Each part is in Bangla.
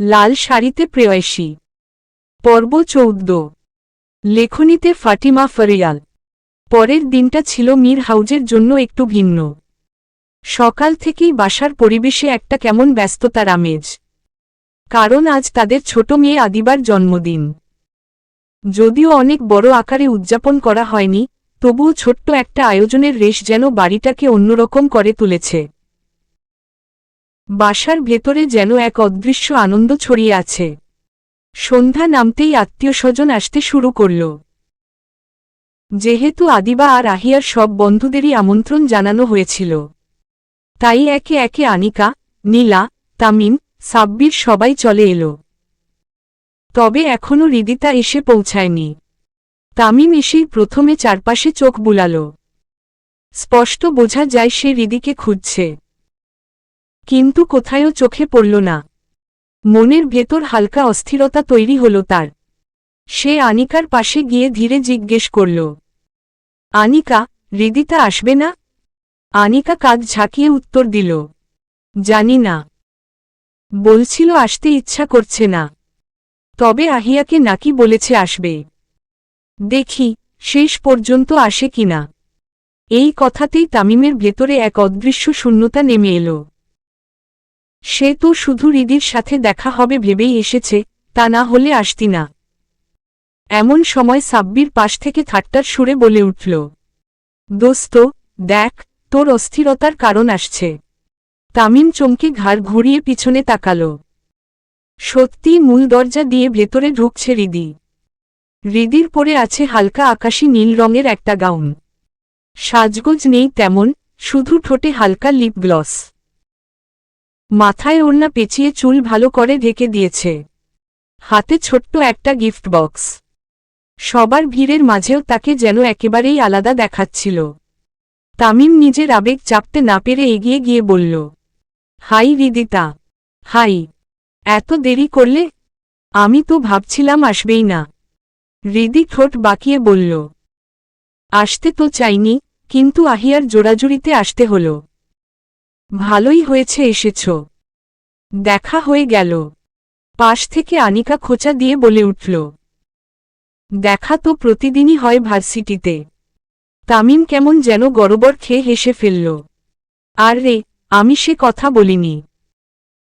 লাল শাড়িতে প্রেয়সী। পর্ব চৌদ্দ। লেখনীতে ফাটিমা ফরিয়াল। পরের দিনটা ছিল মীর হাউজের জন্য একটু ভিন্ন। সকাল থেকেই বাসার পরিবেশে একটা কেমন ব্যস্ততার আমেজ। কারণ আজ তাদের ছোট মেয়ে আদিবার জন্মদিন। যদিও অনেক বড় আকারে উদযাপন করা হয়নি, তবুও ছোট্ট একটা আয়োজনের রেশ যেন বাড়িটাকে অন্যরকম করে তুলেছে। বাসার ভেতরে যেন এক অদৃশ্য আনন্দ ছড়িয়ে আছে। সন্ধ্যা নামতেই আত্মীয় স্বজন আসতে শুরু করল। যেহেতু আদিবা আর আহিয়ার সব বন্ধুদেরই আমন্ত্রণ জানানো হয়েছিল। তাই একে একে আনিকা, নীলা, তামিম, সাব্বির সবাই চলে এলো। তবে এখনও হৃদিতা এসে পৌঁছায়নি। তামিম এসেই প্রথমে চারপাশে চোখ বুলাল। স্পষ্ট বোঝা যায় সে হৃদিকে খুঁজছে। কিন্তু কোথায়ও চোখে পড়ল না। মনের ভেতর হালকা অস্থিরতা তৈরি হল তার। সে আনিকার পাশে গিয়ে ধীরে জিজ্ঞেস করল, আনিকা, হৃদিতা আসবে না? আনিকা কাঁধ ঝাঁকিয়ে উত্তর দিল, জানি না। বলছিল আসতে ইচ্ছা করছে না। তবে আহিয়াকে নাকি বলেছে আসবে। দেখি, শেষ পর্যন্ত আসে কিনা? এই কথাতেই তামিমের ভেতরে এক অদৃশ্য শূন্যতা নেমে এলো। সে তো শুধু রিদির সাথে দেখা হবে ভেবেই এসেছে, তা না হলে আসতি না। এমন সময় সাব্বির পাশ থেকে ঠাট্টার সুরে বলে উঠল, দোস্ত, দেখ, তোর অস্থিরতার কারণ আসছে। তামিম চমকে ঘাড় ঘুরিয়ে পিছনে তাকাল। সত্যি মূল দরজা দিয়ে ভেতরে ঢুকছে রিদি রিদির পরে আছে হালকা আকাশি নীল রঙের একটা গাউন। সাজগোজ নেই তেমন, শুধু ঠোঁটে হালকা লিপ গ্লস। মাথায় ওড়না পেঁচিয়ে চুল ভালো করে ঢেকে দিয়েছে। হাতে ছোট্ট একটা গিফট বক্স। সবার ভিড়ের মাঝেও তাকে যেন একেবারেই আলাদা দেখাচ্ছিল। তামিম নিজের আবেগ চাপতে না পেরে এগিয়ে গিয়ে বলল, হাই রিদিতা, হাই, এত দেরি করলে? আমি তো ভাবছিলাম আসবেই না। রিদি ঠোঁট বাকিয়ে বলল, আসতে তো চাইনি, কিন্তু আহিয়ার জোড়াজুড়িতে আসতে হল। ভালোই হয়েছে এসেছ। দেখা হয়ে গেল। পাশ থেকে আনিকা খোঁচা দিয়ে বলে উঠল, দেখা তো প্রতিদিনই হয় ভার্সিটিতে। তামিম কেমন যেন গরবর খেয়ে হেসে ফেলল, আর রে, আমি সে কথা বলিনি।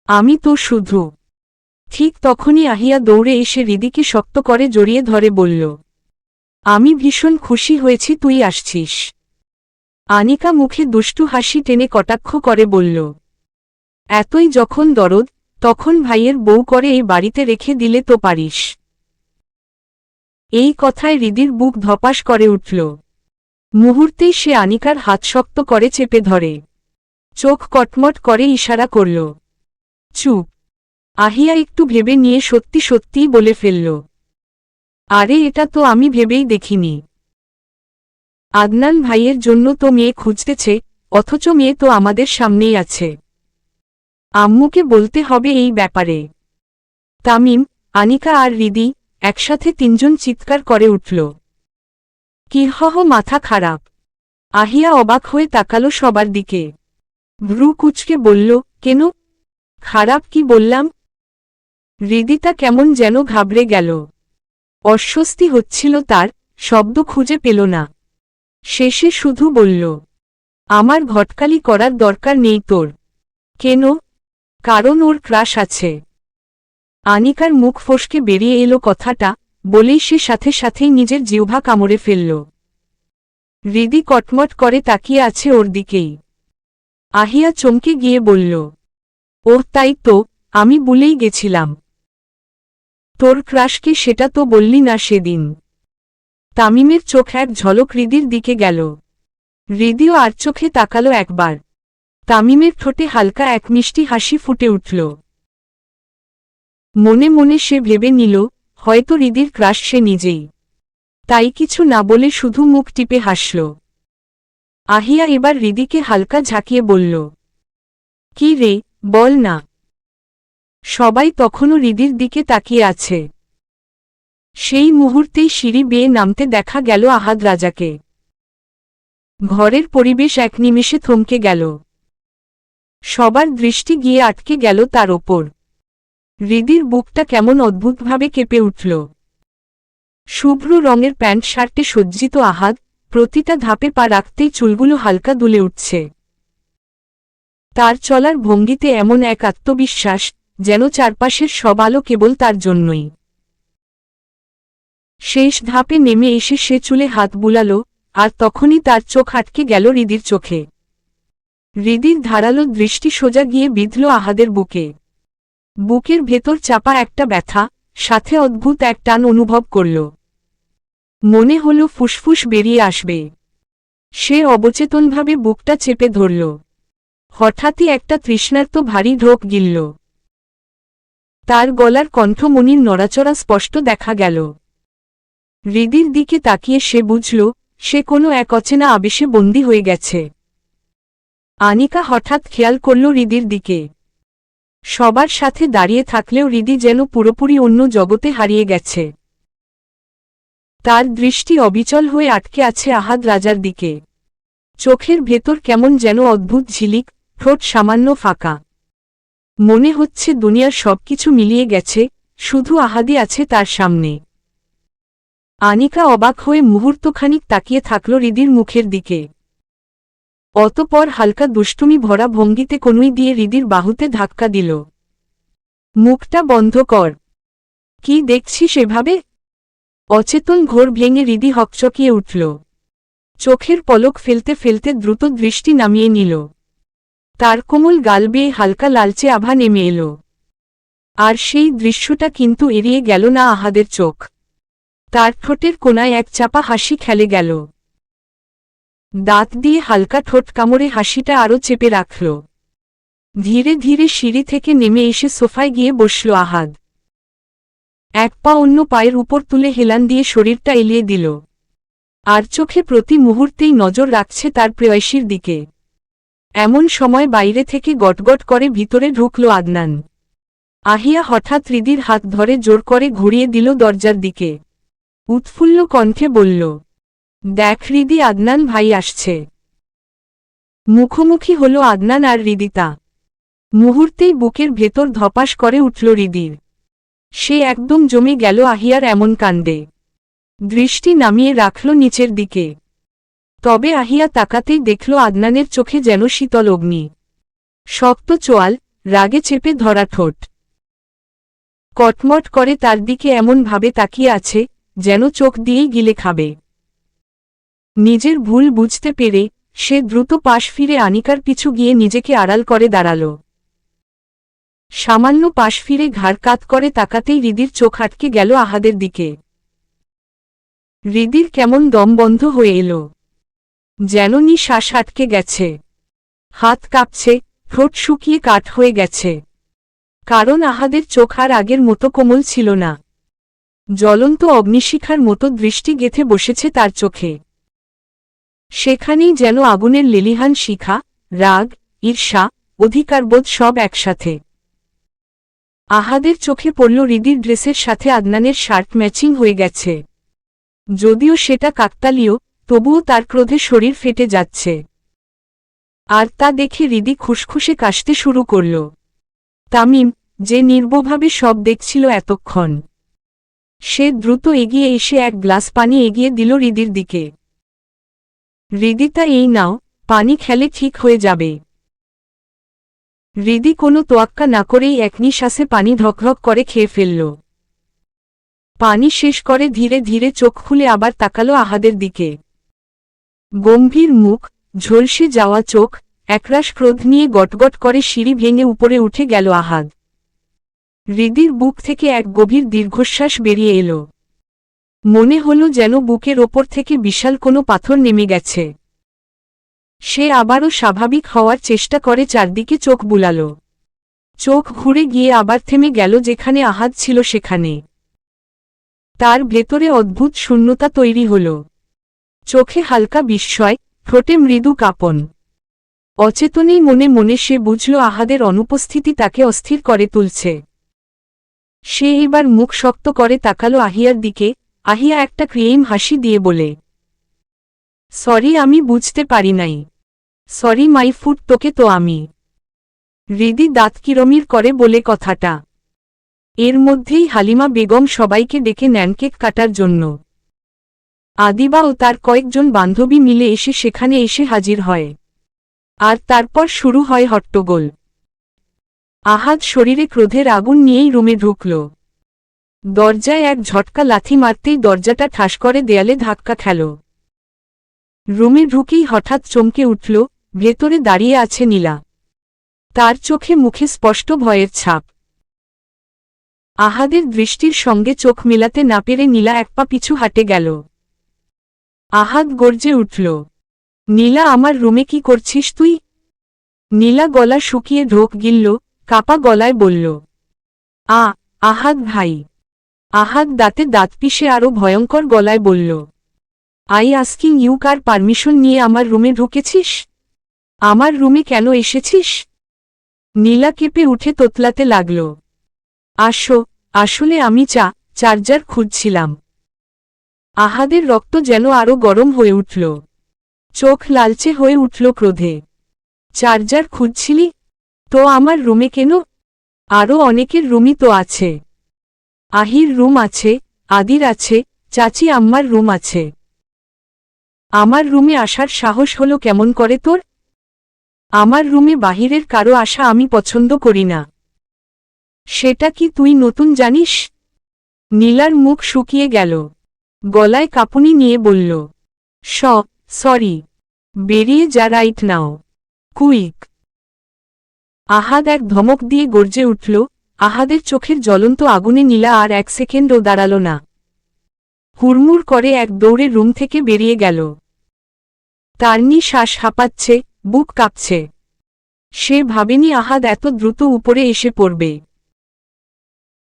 আমি তো শুধু ঠিক তখনই আহিয়া দৌড়ে এসে রিদিকে শক্ত করে জড়িয়ে ধরে বলল, আমি ভীষণ খুশি হয়েছি তুই আসছিস। আনিকা মুখে দুষ্টু হাসি টেনে কটাক্ষ করে বলল, এতই যখন দরদ, তখন ভাইয়ের বউ করে এই বাড়িতে রেখে দিলে তো পারিস। এই কথায় হৃদির বুক ধপাস করে উঠল। মুহূর্তেই সে আনিকার হাত শক্ত করে চেপে ধরে। চোখ কটমট করে ইশারা করল, চুপ। আহিয়া একটু ভেবে নিয়ে সত্যি সত্যিই বলে ফেলল, আরে এটা তো আমি ভেবেই দেখিনি। আদনান ভাইয়ের জন্য তো মেয়ে খুঁজতেছে, অথচ মেয়ে তো আমাদের সামনেই আছে। আম্মুকে বলতে হবে এই ব্যাপারে। তামিম, আনিকা আর রিদি একসাথে তিনজন চিৎকার করে উঠল। কিহহ মাথা খারাপ। আহিয়া অবাক হয়ে তাকালো সবার দিকে। ভ্রু কুচকে বলল, কেন? খারাপ কি বললাম? হৃদিতা কেমন যেন ঘাবড়ে গেল। অস্বস্তি হচ্ছিল তার, শব্দ খুঁজে পেল না। শেষে শুধু বলল, আমার ঘটকালি করার দরকার নেই তোর। কেন? কারণ ওর ক্রাশ আছে। আনিকার মুখ ফসকে বেরিয়ে এলো কথাটা, বলেই সে সাথে সাথেই নিজের জিহ্বা কামড়ে ফেলল। হৃদি কটমট করে তাকিয়ে আছে ওর দিকেই। আহিয়া চমকে গিয়ে বলল ওর তাই তো, আমি বলেই গেছিলাম। তোর ক্রাশকে সেটা তো বললি না সেদিন। তামিমের চোখ এক ঝলক হৃদির দিকে গেল। হৃদিও আর চোখে তাকালো একবার। তামিমের ঠোঁটে হালকা এক মিষ্টি হাসি ফুটে উঠল। মনে মনে সে ভেবে নিল, হয়তো হৃদির ক্রাশ সে নিজেই। তাই কিছু না বলে শুধু মুখ টিপে হাসল। আহিয়া এবার হৃদিকে হালকা ঝাঁকিয়ে বলল, কি রে, বল না। সবাই তখনও হৃদির দিকে তাকিয়ে আছে। সেই মুহূর্তেই সিঁড়ি বেয়ে নামতে দেখা গেল আহাদ রাজাকে। ঘরের পরিবেশ এক নিমেষে থমকে গেল। সবার দৃষ্টি গিয়ে আটকে গেল তার ওপর। হৃদির বুকটা কেমন অদ্ভুতভাবে কেঁপে উঠল। শুভ্র রঙের প্যান্ট শার্টে সজ্জিত আহাদ প্রতিটা ধাপে পা রাখতেই চুলগুলো হালকা দুলে উঠছে। তার চলার ভঙ্গিতে এমন এক আত্মবিশ্বাস যেন চারপাশের সব আলো কেবল তার জন্যই। শেষ ধাপে নেমে এসে সে চুলে হাত বুলাল, আর তখনই তার চোখ আটকে গেল হৃদির চোখে। হৃদির ধারালো দৃষ্টি সোজা গিয়ে বিঁধল আহাদের বুকে। বুকের ভেতর চাপা একটা ব্যথা, সাথে অদ্ভুত এক টান অনুভব করল। মনে হল ফুসফুস বেরিয়ে আসবে। সে অবচেতনভাবে বুকটা চেপে ধরল। হঠাৎই একটা তৃষ্ণার্ত ভারী ঢোক গিলল। তার গলার কণ্ঠমণির নড়াচড়া স্পষ্ট দেখা গেল। হৃদির দিকে তাকিয়ে সে বুঝল, সে কোনো এক অচেনা আবেশে বন্দী হয়ে গেছে। আনিকা হঠাৎ খেয়াল করল হৃদির দিকে। সবার সাথে দাঁড়িয়ে থাকলেও হৃদি যেন পুরোপুরি অন্য জগতে হারিয়ে গেছে। তার দৃষ্টি অবিচল হয়ে আটকে আছে আহাদ রাজার দিকে। চোখের ভেতর কেমন যেন অদ্ভুত ঝিলিক, ঠোঁট সামান্য ফাঁকা। মনে হচ্ছে দুনিয়ার সবকিছু মিলিয়ে গেছে, শুধু আহাদি আছে তার সামনে। আনিকা অবাক হয়ে মুহূর্তখানিক তাকিয়ে থাকল রিদির মুখের দিকে। অতপর হালকা দুষ্টুমি ভরা ভঙ্গিতে কনুই দিয়ে রিদির বাহুতে ধাক্কা দিল। মুখটা বন্ধ কর। কি দেখছি সেভাবে অচেতন ঘোর ভেঙে রিদি হকচকিয়ে উঠল। চোখের পলক ফেলতে ফেলতে দ্রুত দৃষ্টি নামিয়ে নিল। তার কোমল গাল বেয়ে হালকা লালচে আভা নেমে এলো। আর সেই দৃশ্যটা কিন্তু এড়িয়ে গেল না আহাদের চোখ। তার ঠোঁটের কোনায় এক চাপা হাসি খেলে গেল। দাঁত দিয়ে হালকা ঠোঁট কামড়ে হাসিটা আরও চেপে রাখল। ধীরে ধীরে সিঁড়ি থেকে নেমে এসে সোফায় গিয়ে বসল আহাদ। এক পা অন্য পায়ের উপর তুলে হেলান দিয়ে শরীরটা এলিয়ে দিল। আর চোখে প্রতি মুহূর্তেই নজর রাখছে তার প্রেয়সীর দিকে। এমন সময় বাইরে থেকে গটগট করে ভিতরে ঢুকল আদনান। আহিয়া হঠাৎ হৃদির হাত ধরে জোর করে ঘুরিয়ে দিল দরজার দিকে। উৎফুল্ল কণ্ঠে বলল, দেখ হৃদি আদনান ভাই আসছে। মুখোমুখি হল আদনান আর হৃদিতা। মুহূর্তেই বুকের ভেতর ধপাস করে উঠল হৃদির। সে একদম জমে গেল আহিয়ার এমন কাণ্ডে। দৃষ্টি নামিয়ে রাখল নিচের দিকে। তবে আহিয়া তাকাতেই দেখল আদনানের চোখে যেন শীতল অগ্নি। শক্ত চোয়াল, রাগে চেপে ধরা ঠোঁট। কটমট করে তার দিকে এমনভাবে তাকিয়ে আছে যেন চোখ দিয়েই গিলে খাবে। নিজের ভুল বুঝতে পেরে সে দ্রুত পাশ ফিরে আনিকার পিছু গিয়ে নিজেকে আড়াল করে দাঁড়াল। সামান্য পাশ ফিরে ঘাড় কাত করে তাকাতেই হৃদির চোখ আটকে গেল আহাদের দিকে। হৃদির কেমন দম বন্ধ হয়ে এলো। যেন নি শ্বাস আটকে গেছে। হাত কাঁপছে, ঠোঁট শুকিয়ে কাঠ হয়ে গেছে। কারণ আহাদের চোখ আর আগের মতো কোমল ছিল না। জ্বলন্ত অগ্নিশিখার মতো দৃষ্টি গেথে বসেছে তার চোখে। সেখানেই যেন আগুনের লেলিহান শিখা, রাগ, ঈর্ষা, অধিকারবোধ সব একসাথে। আহাদের চোখে পড়ল রিদির ড্রেসের সাথে আদনানের শার্ট ম্যাচিং হয়ে গেছে। যদিও সেটা কাকতালীয়, তবুও তার ক্রোধে শরীর ফেটে যাচ্ছে। আর তা দেখে রিদি খুশখুশে কাশতে শুরু করল। তামিম, যে নির্বভাবে সব দেখছিল এতক্ষণ। সে দ্রুত এগিয়ে এসে এক গ্লাস পানি এগিয়ে দিল হৃদির দিকে। হৃদিতা এই নাও, পানি খেলে ঠিক হয়ে যাবে। হৃদি কোনো তোয়াক্কা না করেই এক নিঃশ্বাসে পানি ধকধক করে খেয়ে ফেলল। পানি শেষ করে ধীরে ধীরে চোখ খুলে আবার তাকালো আহাদের দিকে। গম্ভীর মুখ, ঝলসে যাওয়া চোখ, একরাশ ক্রোধ নিয়ে গটগট করে সিঁড়ি ভেঙে উপরে উঠে গেল আহাদ। হৃদির বুক থেকে এক গভীর দীর্ঘশ্বাস বেরিয়ে এলো। মনে হল যেন বুকের ওপর থেকে বিশাল কোনো পাথর নেমে গেছে। সে আবারও স্বাভাবিক হওয়ার চেষ্টা করে চারদিকে চোখ বুলাল। চোখ ঘুরে গিয়ে আবার থেমে গেল যেখানে আহাদ ছিল সেখানে। তার ভেতরে অদ্ভুত শূন্যতা তৈরি হল। চোখে হালকা বিস্ময়, ঠোঁটে মৃদু কাঁপন। অচেতনেই মনে মনে সে বুঝল আহাদের অনুপস্থিতি তাকে অস্থির করে তুলছে। সে এবার মুখ শক্ত করে তাকালো আহিয়ার দিকে, আহিয়া একটা ক্রিয়েম হাসি দিয়ে বলে, সরি, আমি বুঝতে পারি নাই। সরি, মাই ফুট, তোকে তো আমি। হৃদি দাঁত কিরমির করে বলে কথাটা। এর মধ্যেই হালিমা বেগম সবাইকে ডেকে নেন কেক কাটার জন্য। আদিবা ও তার কয়েকজন বান্ধবী মিলে এসে সেখানে এসে হাজির হয়। আর তারপর শুরু হয় হট্টগোল। আহাদ শরীরে ক্রোধের আগুন নিয়েই রুমে ঢুকল। দরজায় এক ঝটকা লাথি মারতেই দরজাটা ঠাস করে দেয়ালে ধাক্কা খেল। রুমে ঢুকেই হঠাৎ চমকে উঠল, ভেতরে দাঁড়িয়ে আছে নীলা। তার চোখে মুখে স্পষ্ট ভয়ের ছাপ। আহাদের দৃষ্টির সঙ্গে চোখ মিলাতে না পেরে নীলা এক পা পিছু হাঁটে গেল। আহাদ গর্জে উঠল, নীলা, আমার রুমে কি করছিস তুই? নীলা গলা শুকিয়ে ঢোক গিলল কাপা গলায় বলল, আ, আহাদ ভাই। আহাদ দাঁতে দাঁত পিষে আরও ভয়ঙ্কর গলায় বলল, আই আস্কিং ইউ কার পারমিশন নিয়ে আমার রুমে ঢুকেছিস? আমার রুমে কেন এসেছিস? নীলা কেঁপে উঠে তোতলাতে লাগল, আসো, আসলে আমি চা, চার্জার খুঁজছিলাম। আহাদের রক্ত যেন আরও গরম হয়ে উঠল, চোখ লালচে হয়ে উঠল ক্রোধে, চার্জার খুঁজছিলি? তো আমার রুমে কেন? আরও অনেকের রুমই তো আছে। আহির রুম আছে, আদির আছে, চাচি আম্মার রুম আছে। আমার রুমে আসার সাহস হলো কেমন করে তোর? আমার রুমে বাহিরের কারও আসা আমি পছন্দ করি না। সেটা কি তুই নতুন জানিস? নীলার মুখ শুকিয়ে গেল। গলায় কাঁপুনি নিয়ে বলল স সরি। বেরিয়ে যা রাইট নাও। কুইক। আহাদ এক ধমক দিয়ে গর্জে উঠল, আহাদের চোখের জ্বলন্ত আগুনে নীলা আর এক সেকেন্ডও দাঁড়াল না। হুড়মুড় করে এক দৌড়ে রুম থেকে বেরিয়ে গেল। তারনি শ্বাস হাঁপাচ্ছে, বুক কাঁপছে। সে ভাবেনি আহাদ এত দ্রুত উপরে এসে পড়বে।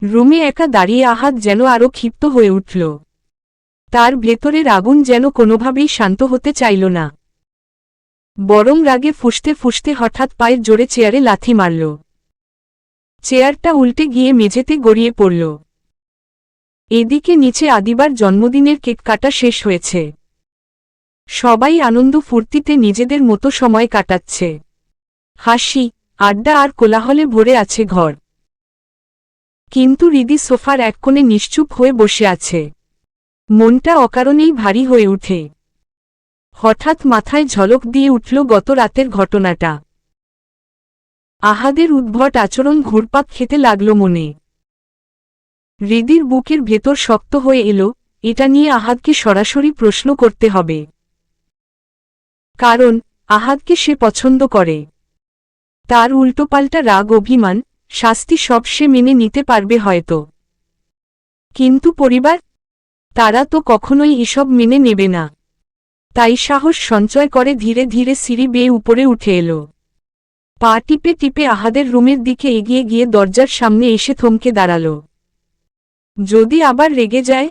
রুমে একা দাঁড়িয়ে আহাদ যেন আরও ক্ষিপ্ত হয়ে উঠল। তার ভেতরের আগুন যেন কোনোভাবেই শান্ত হতে চাইল না। বরং রাগে ফুসতে ফুসতে হঠাৎ পায়ের জোরে চেয়ারে লাথি মারল। চেয়ারটা উল্টে গিয়ে মেঝেতে গড়িয়ে পড়ল। এদিকে নিচে আদিবার জন্মদিনের কেক কাটা শেষ হয়েছে। সবাই আনন্দ ফুর্তিতে নিজেদের মতো সময় কাটাচ্ছে। হাসি, আড্ডা আর কোলাহলে ভরে আছে ঘর। কিন্তু রিদি সোফার এক কোণে নিশ্চুপ হয়ে বসে আছে। মনটা অকারণেই ভারী হয়ে উঠে। হঠাৎ মাথায় ঝলক দিয়ে উঠল গত রাতের ঘটনাটা। আহাদের উদ্ভট আচরণ ঘুরপাক খেতে লাগল মনে। হৃদির বুকের ভেতর শক্ত হয়ে এলো, এটা নিয়ে আহাদকে সরাসরি প্রশ্ন করতে হবে। কারণ, আহাদকে সে পছন্দ করে। তার উল্টোপাল্টা রাগ, অভিমান, শাস্তি সব সে মেনে নিতে পারবে হয়তো। কিন্তু পরিবার? তারা তো কখনোই এসব মেনে নেবে না। তাই সাহস সঞ্চয় করে ধীরে ধীরে সিঁড়ি বেয়ে উপরে উঠে এলো। পা টিপে টিপে আহাদের রুমের দিকে এগিয়ে গিয়ে দরজার সামনে এসে থমকে দাঁড়াল। যদি আবার রেগে যায়?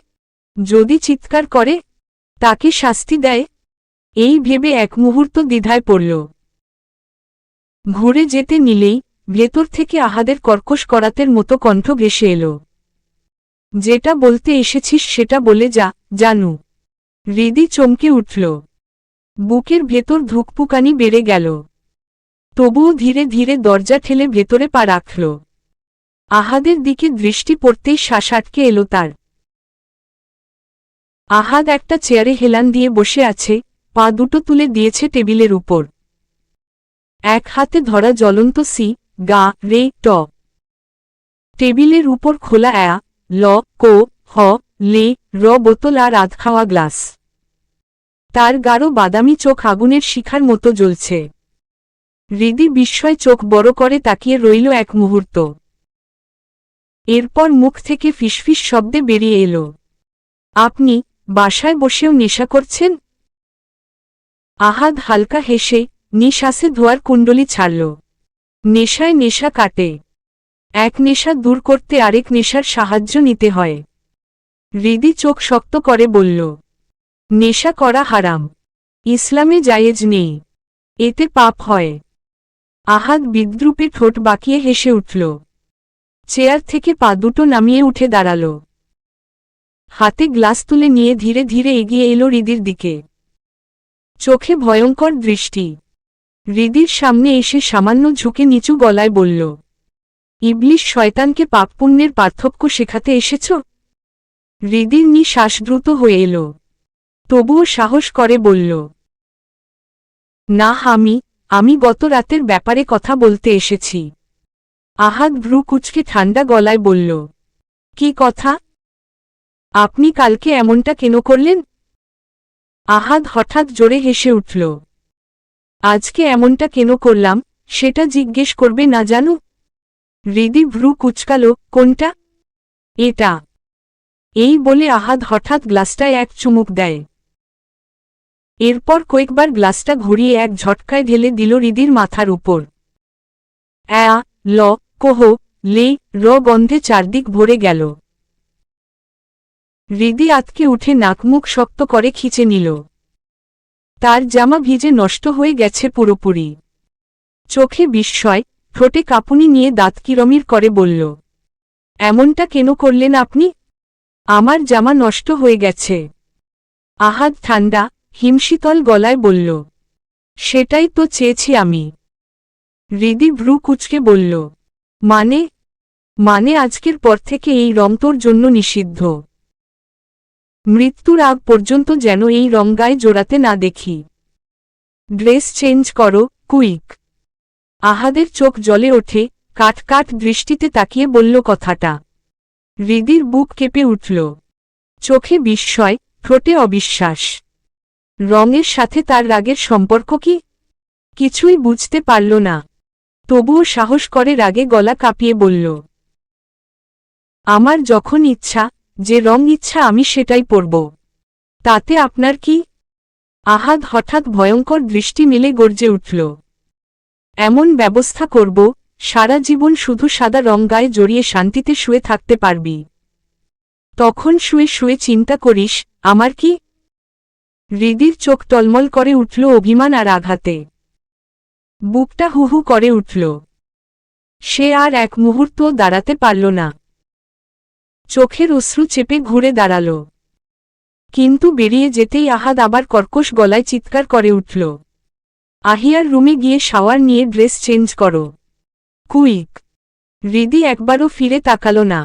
যদি চিৎকার করে? তাকে শাস্তি দেয়? এই ভেবে এক মুহূর্ত দ্বিধায় পড়ল। ঘুরে যেতে নিলেই ভেতর থেকে আহাদের কর্কশ করাতের মতো কণ্ঠ ভেসে এলো। যেটা বলতে এসেছিস সেটা বলে যা, জানু। হৃদি চমকে উঠল। বুকের ভেতর ধুকপুকানি বেড়ে গেল। তবুও ধীরে ধীরে দরজা ঠেলে ভেতরে পা রাখল। আহাদের দিকে দৃষ্টি পড়তেই শ্বাস আটকে এলো তার। আহাদ একটা চেয়ারে হেলান দিয়ে বসে আছে, পা দুটো তুলে দিয়েছে টেবিলের উপর। এক হাতে ধরা জ্বলন্ত সি, গা, রে, ট। টেবিলের উপর খোলা অ্যা, ল, কো, হ লে, র বোতল আর আধ খাওয়া গ্লাস। তার গাঢ় বাদামি চোখ আগুনের শিখার মতো জ্বলছে। হৃদি বিস্ময় চোখ বড় করে তাকিয়ে রইল এক মুহূর্ত। এরপর মুখ থেকে ফিসফিস শব্দে বেরিয়ে এলো। আপনি বাসায় বসেও নেশা করছেন? আহাদ হালকা হেসে নিশ্বাসে ধোয়ার কুণ্ডলি ছাড়ল। নেশায় নেশা কাটে। এক নেশা দূর করতে আরেক নেশার সাহায্য নিতে হয়। হৃদি চোখ শক্ত করে বলল, নেশা করা হারাম। ইসলামে জায়েজ নেই। এতে পাপ হয়। আহাদ বিদ্রুপে ঠোঁট বাকিয়ে হেসে উঠল। চেয়ার থেকে পা দুটো নামিয়ে উঠে দাঁড়াল। হাতে গ্লাস তুলে নিয়ে ধীরে ধীরে এগিয়ে এলো রিদির দিকে। চোখে ভয়ঙ্কর দৃষ্টি। রিদির সামনে এসে সামান্য ঝুঁকে নিচু গলায় বলল, ইবলিশ শয়তানকে পাপপুণ্যের পার্থক্য শেখাতে এসেছ? হৃদির নিঃশ্বাস দ্রুত হয়ে এলো। তবুও সাহস করে বলল, না, আমি আমি গত রাতের ব্যাপারে কথা বলতে এসেছি। আহাদ ভ্রু কুচকে ঠান্ডা গলায় বলল, কি কথা? আপনি কালকে এমনটা কেন করলেন? আহাদ হঠাৎ জোরে হেসে উঠল, আজকে এমনটা কেন করলাম, সেটা জিজ্ঞেস করবে না জানো? হৃদি ভ্রু কুচকাল, কোনটা? এটা। এই বলে আহাদ হঠাৎ গ্লাসটায় এক চুমুক দেয়। এরপর কয়েকবার গ্লাসটা ঘুরিয়ে এক ঝটকায় ঢেলে দিল রিদির মাথার উপর। অ্যা, ল, কোহ, লে, র গন্ধে চারদিক ভরে গেল। হৃদি আতকে উঠে নাকমুখ শক্ত করে খিচে নিল। তার জামা ভিজে নষ্ট হয়ে গেছে পুরোপুরি। চোখে বিস্ময়, ঠোঁটে কাঁপুনি নিয়ে দাঁত কিরমির করে বলল, এমনটা কেন করলেন আপনি? আমার জামা নষ্ট হয়ে গেছে। আহাদ ঠান্ডা হিমশীতল গলায় বলল, সেটাই তো চেয়েছি আমি। হৃদি ভ্রু কুচকে বলল মানে? মানে আজকের পর থেকে এই রং তোর জন্য নিষিদ্ধ। মৃত্যুর আগ পর্যন্ত যেন এই রং গায়ে জোড়াতে না দেখি। ড্রেস চেঞ্জ করো, কুইক। আহাদের চোখ জলে ওঠে, কাট কাট দৃষ্টিতে তাকিয়ে বলল কথাটা। হৃদির বুক কেঁপে উঠল। চোখে বিস্ময়, ঠোঁটে অবিশ্বাস। রঙের সাথে তার রাগের সম্পর্ক কি? কিছুই বুঝতে পারল না। তবুও সাহস করে রাগে গলা কাঁপিয়ে বলল, আমার যখন ইচ্ছা, যে রং ইচ্ছা আমি সেটাই পরব। তাতে আপনার কি? আহাদ হঠাৎ ভয়ঙ্কর দৃষ্টি মেলে গর্জে উঠল, এমন ব্যবস্থা করব সারা জীবন শুধু সাদা রং গায়ে জড়িয়ে শান্তিতে শুয়ে থাকতে পারবি। তখন শুয়ে শুয়ে চিন্তা করিস, আমার কি? হৃদির চোখ টলমল করে উঠল অভিমান আর আঘাতে। বুকটা হুহু করে উঠল। সে আর এক মুহূর্ত দাঁড়াতে পারল না। চোখের অশ্রু চেপে ঘুরে দাঁড়াল। কিন্তু বেরিয়ে যেতেই আহাদ আবার কর্কশ গলায় চিৎকার করে উঠল। আহিয়ার রুমে গিয়ে শাওয়ার নিয়ে ড্রেস চেঞ্জ করো। কুইক। হৃদি একবারও ফিরে তাকাল না।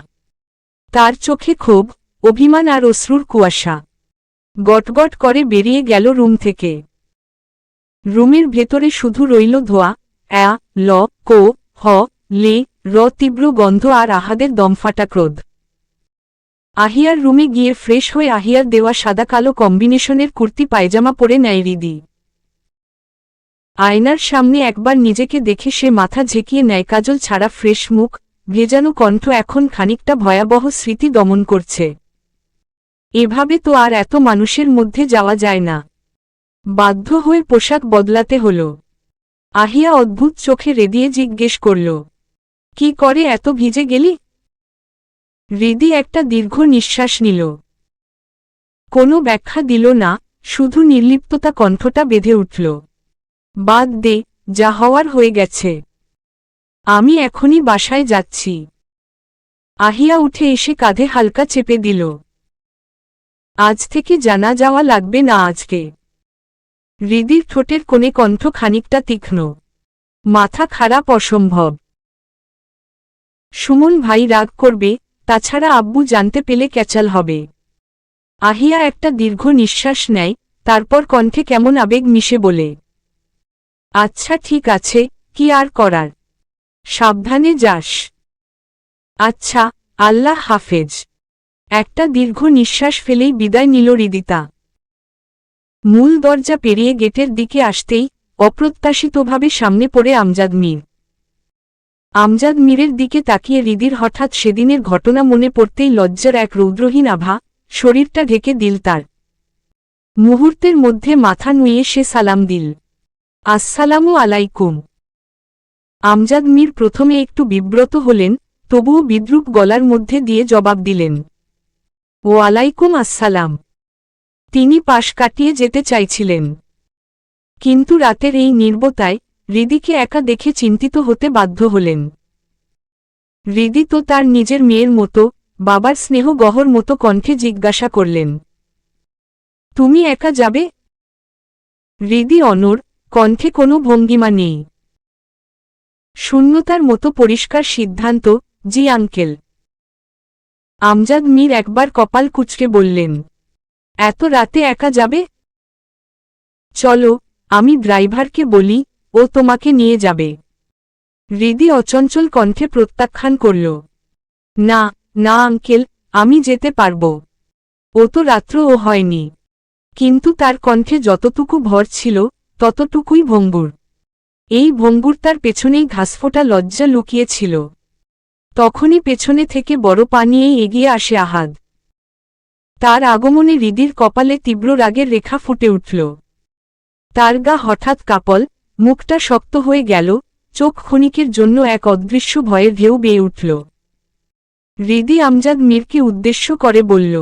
তার চোখে ক্ষোভ, অভিমান আর অশ্রুর কুয়াশা। গটগট করে বেরিয়ে গেল রুম থেকে। রুমের ভেতরে শুধু রইল ধোয়া, অ্যা, ল, কো, হ, লে, র তীব্র গন্ধ আর আহাদের দমফাটা ক্রোধ। আহিয়ার রুমে গিয়ে ফ্রেশ হয়ে আহিয়ার দেওয়া সাদা কালো কম্বিনেশনের কুর্তি পায়জামা পরে নেয় রিদি আয়নার সামনে একবার নিজেকে দেখে সে মাথা ঝেঁকিয়ে নেয়, কাজল ছাড়া ফ্রেশ মুখ, ভেজানো কণ্ঠ এখন খানিকটা ভয়াবহ স্মৃতি দমন করছে। এভাবে তো আর এত মানুষের মধ্যে যাওয়া যায় না। বাধ্য হয়ে পোশাক বদলাতে হল। আহিয়া অদ্ভুত চোখে রেদিয়ে জিজ্ঞেস করল, কি করে এত ভিজে গেলি? রেদি একটা দীর্ঘ নিঃশ্বাস নিল। কোনো ব্যাখ্যা দিল না, শুধু নির্লিপ্ততা কণ্ঠটা বেঁধে উঠল। বাদ দে, যা হওয়ার হয়ে গেছে। আমি এখনই বাসায় যাচ্ছি। আহিয়া উঠে এসে কাঁধে হালকা চেপে দিল। আজ থেকে জানা যাওয়া লাগবে না আজকে। হৃদির ঠোঁটের কোণে কণ্ঠ খানিকটা তীক্ষ্ণ। মাথা খারাপ অসম্ভব। সুমন ভাই রাগ করবে, তাছাড়া আব্বু জানতে পেলে ক্যাচাল হবে। আহিয়া একটা দীর্ঘ নিঃশ্বাস নেয়, তারপর কণ্ঠে কেমন আবেগ মিশে বলে আচ্ছা ঠিক আছে, কি আর করার? সাবধানে যাস। আচ্ছা আল্লাহ হাফেজ। একটা দীর্ঘ নিঃশ্বাস ফেলেই বিদায় নিল রিদিতা। মূল দরজা পেরিয়ে গেটের দিকে আসতেই অপ্রত্যাশিতভাবে সামনে পড়ে আমজাদ মীর। আমজাদ মীরের দিকে তাকিয়ে রিদির হঠাৎ সেদিনের ঘটনা মনে পড়তেই লজ্জার এক রৌদ্রহীন আভা শরীরটা ঢেকে দিল তার। মুহূর্তের মধ্যে মাথা নুয়ে সে সালাম দিল। আসসালামু আলাইকুম। আমজাদ মীর প্রথমে একটু বিব্রত হলেন, তবুও বিদ্রুপ গলার মধ্যে দিয়ে জবাব দিলেন, ও আলাইকুম আসসালাম। তিনি পাশ কাটিয়ে যেতে চাইছিলেন। কিন্তু রাতের এই নির্বতায় হৃদিকে একা দেখে চিন্তিত হতে বাধ্য হলেন। হৃদি তো তার নিজের মেয়ের মতো, বাবার স্নেহ গহর মতো কণ্ঠে জিজ্ঞাসা করলেন, তুমি একা যাবে? হৃদি অনর কণ্ঠে কোনো ভঙ্গিমা নেই। শূন্যতার মতো পরিষ্কার সিদ্ধান্ত, জি আঙ্কেল। আমজাদ মীর একবার কপাল কুচকে বললেন, এত রাতে একা যাবে? চলো, আমি ড্রাইভারকে বলি, ও তোমাকে নিয়ে যাবে। হৃদি অচঞ্চল কণ্ঠে প্রত্যাখ্যান করল, না না আঙ্কেল, আমি যেতে পারব। ও তো রাত্রও হয়নি। কিন্তু তার কণ্ঠে যতটুকু ভর ছিল ততটুকুই ভঙ্গুর। এই ভঙ্গুর তার পেছনেই ঘাসফোটা লজ্জা লুকিয়েছিল। তখনই পেছনে থেকে বড় পা নিয়েই এগিয়ে আসে আহাদ। তার আগমনে হৃদির কপালে তীব্র রাগের রেখা ফুটে উঠল। তার গা হঠাৎ কাপল, মুখটা শক্ত হয়ে গেল, চোখ ক্ষণিকের জন্য এক অদৃশ্য ভয়ের ঢেউ বেয়ে উঠল। হৃদি আমজাদ মীরকে উদ্দেশ্য করে বলল,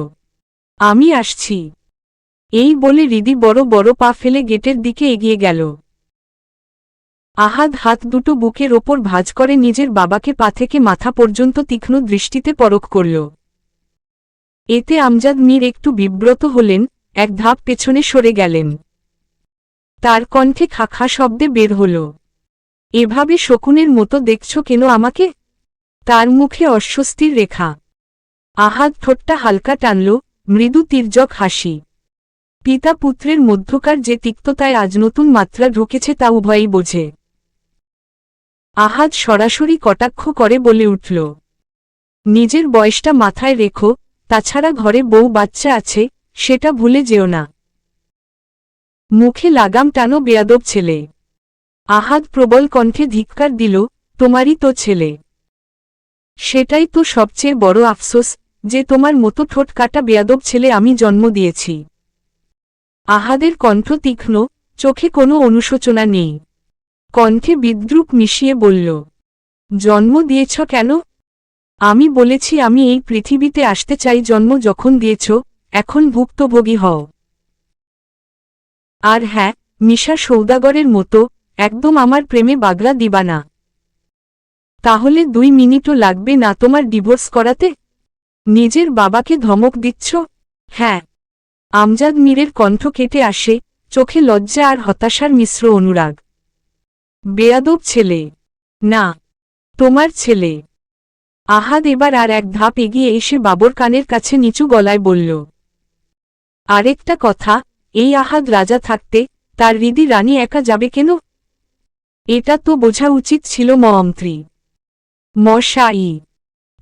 আমি আসছি। এই বলে রিদি বড় বড় পা ফেলে গেটের দিকে এগিয়ে গেল। আহাদ হাত দুটো বুকের ওপর ভাজ করে নিজের বাবাকে পা থেকে মাথা পর্যন্ত তীক্ষ্ণ দৃষ্টিতে পরখ করল। এতে আমজাদ মীর একটু বিব্রত হলেন, এক ধাপ পেছনে সরে গেলেন। তার কণ্ঠে খাখা শব্দে বের হল। এভাবে শকুনের মতো দেখছ কেন আমাকে? তার মুখে অস্বস্তির রেখা। আহাদ ঠোঁটটা হালকা টানল, মৃদু তির্যক হাসি। পিতা পুত্রের মধ্যকার যে তিক্ততায় আজ নতুন মাত্রা ঢুকেছে তা উভয়ই বোঝে। আহাদ সরাসরি কটাক্ষ করে বলে উঠল, নিজের বয়সটা মাথায় রেখো, তাছাড়া ঘরে বউ বাচ্চা আছে, সেটা ভুলে যেও না। মুখে লাগাম টানো বেয়াদব ছেলে। আহাদ প্রবল কণ্ঠে ধিক্কার দিল, তোমারই তো ছেলে। সেটাই তো সবচেয়ে বড় আফসোস, যে তোমার মতো ঠোঁট কাটা বেয়াদব ছেলে আমি জন্ম দিয়েছি। আহাদের কণ্ঠ তীক্ষ্ণ, চোখে কোনো অনুশোচনা নেই। কণ্ঠে বিদ্রুপ মিশিয়ে বলল, জন্ম দিয়েছ কেন? আমি বলেছি আমি এই পৃথিবীতে আসতে চাই, জন্ম যখন দিয়েছ, এখন ভুক্তভোগী হও। আর হ্যাঁ মিশা সৌদাগরের মতো, একদম আমার প্রেমে বাগড়া দিবা না। তাহলে দুই মিনিটও লাগবে না তোমার ডিভোর্স করাতে? নিজের বাবাকে ধমক দিচ্ছ? হ্যাঁ আমজাদ মীরের কণ্ঠ কেটে আসে, চোখে লজ্জা আর হতাশার মিশ্র অনুরাগ। বেয়াদব ছেলে। না, তোমার ছেলে। আহাদ এবার আর এক ধাপ এগিয়ে এসে বাবর কানের কাছে নিচু গলায় বলল, আরেকটা কথা, এই আহাদ রাজা থাকতে, তার হৃদি রানী একা যাবে কেন? এটা তো বোঝা উচিত ছিল মন্ত্রী। মশাই,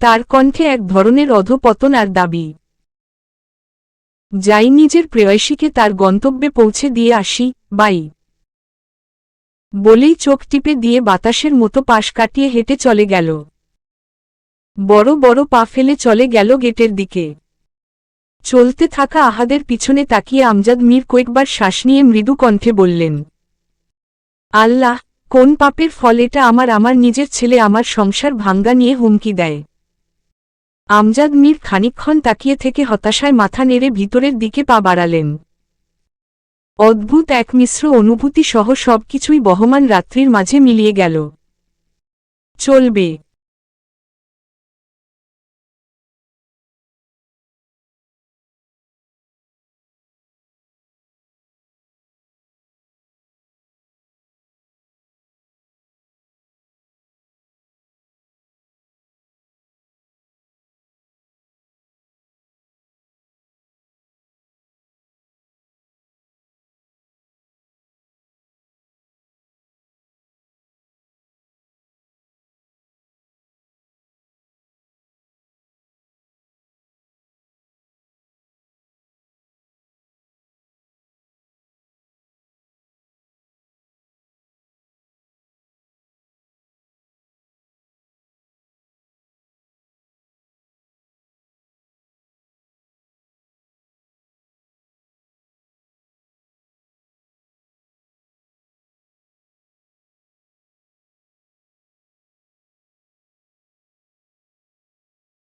তার কণ্ঠে এক ধরনের অধপতন আর দাবি। যাই নিজের প্রেয়সীকে তার গন্তব্যে পৌঁছে দিয়ে আসি, বাই। বলেই চোখ টিপে দিয়ে বাতাসের মতো পাশ কাটিয়ে হেঁটে চলে গেল। বড় বড় পা ফেলে চলে গেল গেটের দিকে। চলতে থাকা আহাদের পিছনে তাকিয়ে আমজাদ মীর কয়েকবার শ্বাস নিয়ে মৃদু কণ্ঠে বললেন, আল্লাহ, কোন পাপের ফল এটা আমার আমার নিজের ছেলে আমার সংসার ভাঙ্গা নিয়ে হুমকি দেয়। আমজাদ মীর খানিক্ষণ তাকিয়ে থেকে হতাশায় মাথা নেড়ে ভিতরের দিকে পা বাড়ালেন। অদ্ভুত এক মিশ্র অনুভূতি সহ সবকিছুই বহমান রাত্রির মাঝে মিলিয়ে গেল। চলবে।